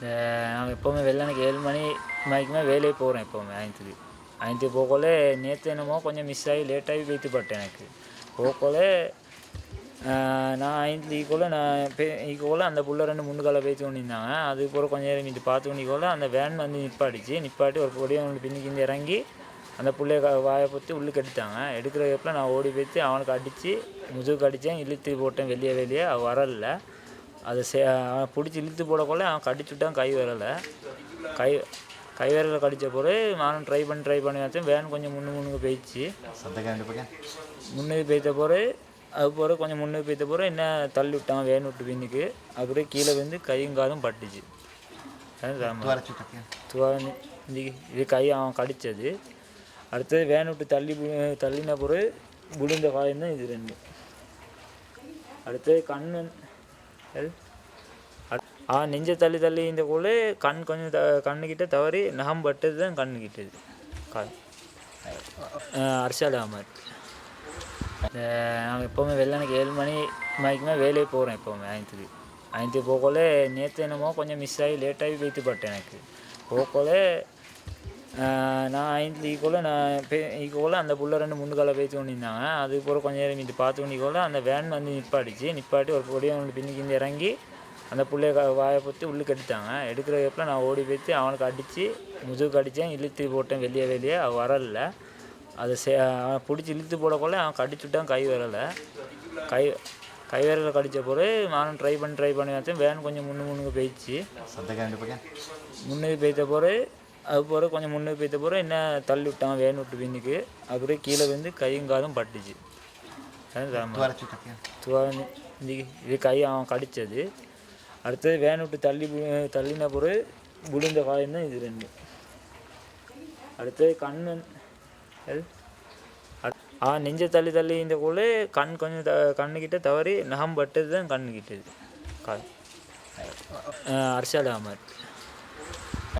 இந்த நான் எப்போவுமே வெள்ளனுக்கு ஏழு மணி மணிக்குமே வேலையே போகிறோம் எப்போவுமே ஐந்துக்கு ஐந்து போகல நேற்று என்னமோ கொஞ்சம் மிஸ் ஆகி லேட்டாகி வைத்துப்பட்டேன் எனக்கு. போகல நான் ஐந்து ஈக்குவல நான் ஈக்குவல அந்த புள்ள ரெண்டு மூணு காலை பேத்து கொண்டிருந்தாங்க அதுக்கப்புறம் கொஞ்சம் நேரம் இது பார்த்து கொண்டிக்கோல அந்த வேன் வந்து நிப்பாடிச்சு நிப்பாட்டி ஒரு பொடியை அவனுக்கு பின்னிக்கிந்து இறங்கி அந்த பிள்ளைய வாயை பொத்தி உள்ளுக்கு எடுத்தாங்க எடுக்கிற கேப்பில் நான் ஓடி போய்த்து அவனுக்கு அடித்து முதுகுக்கு அடித்தேன் இழுத்து போட்டேன் வெளியே வெளியே. அவன் வரல. அதை சே அவன் பிடிச்சி இழுத்து போடக்குள்ள அவன் கடிச்சு விட்டான் கை வரலை. கை கை விரல கடித்த பிறகு நானும் ட்ரை பண்ணி ட்ரை பண்ணி வச்சேன். வேன் கொஞ்சம் முன்னு முன்னுக்கு போயிடுச்சு. முன்னுக்கு போய்த்த பிறகு அது பிறகு கொஞ்சம் முன்னுக்கு போய்த்த பிறகு என்ன தள்ளி விட்டான் வேன் விட்டு பின்னுக்கு. அப்படியே கீழே வந்து கையும் காலும் பட்டுச்சு. இது கை அவன் கடித்தது அடுத்தது வேன் விட்டு தள்ளி தள்ளின பிறகு விழுந்த காயம் தான் இது ரெண்டு. அடுத்தது கண் ஆ நெஞ்ச தள்ளி தள்ளி இந்த கூட கண் கொஞ்சம் த கண்ணுக்கிட்ட தவறி நகம் பட்டது தான் கண்ணுக்கிட்டது கால் அரசாடு அமர் இந்த நான் எப்போவுமே வெள்ளனுக்கு ஏழு மணி மணிக்குமே வேலையே போகிறேன் எப்போவுமே ஐந்துக்கு. ஐந்து போகல நேற்று என்னமோ கொஞ்சம் மிஸ் ஆகி லேட்டாகி வைத்து பட்டேன் எனக்கு. போகல நான் ஐந்து ஈக்குவல நான் ஈக்குவல அந்த புள்ள ரெண்டு முன்னு காலை பேத்து கொண்டிருந்தாங்க. அது பிறகு கொஞ்சம் நேரம் இது பார்த்து கொண்டிக்கோல அந்த வேன் வந்து நிப்பாடிச்சு நிப்பாட்டி ஒரு பொடியை அவனுக்கு பின்னிக்கிந்து இறங்கி அந்த புள்ளைய க- வாயை பொத்தி உள்ளுக்கு எடுத்தாங்க எடுக்கிற கேப்பில் நான் ஓடி போய்த்து அவனுக்கு அடித்து முதுகுக்கு அடித்தேன் இழுத்து போட்டேன் வெளியே வெளியே. அவன் வரல. அதை சே அவன் பிடிச்சி இழுத்து போடக்குள்ள அவன் கடிச்சு விட்டான் கை வரலை. கை கை விரல கடித்த பிறகு நானும் ட்ரை பண்ணி ட்ரை பண்ணி வச்சேன் வேன் கொஞ்சம் முன்னு முன்னுக்கு போயிடுச்சு. முன்னுக்கு போய்த்த பிறகு அது கொஞ்சம் முன்னுக்கு போய்த்த பிறகு என்ன தள்ளி விட்டான் வேன் விட்டு பின்னுக்கு. அப்படியே கீழே வந்து கையும் காலும் பட்டுச்சு. இது கை அவன் கடித்தது அடுத்தது வேன் விட்டு தள்ளி தள்ளின பிறகு விழுந்த காயம் தான் இது ரெண்டு. அடுத்தது கண் ஆ நெஞ்ச தள்ளி தள்ளி இந்த கூட கண் கொஞ்சம் த கண்ணுக்கிட்ட தவறி நகம் பட்டது தான் கண்ணுக்கிட்டது. கால். அரசாடு அமர்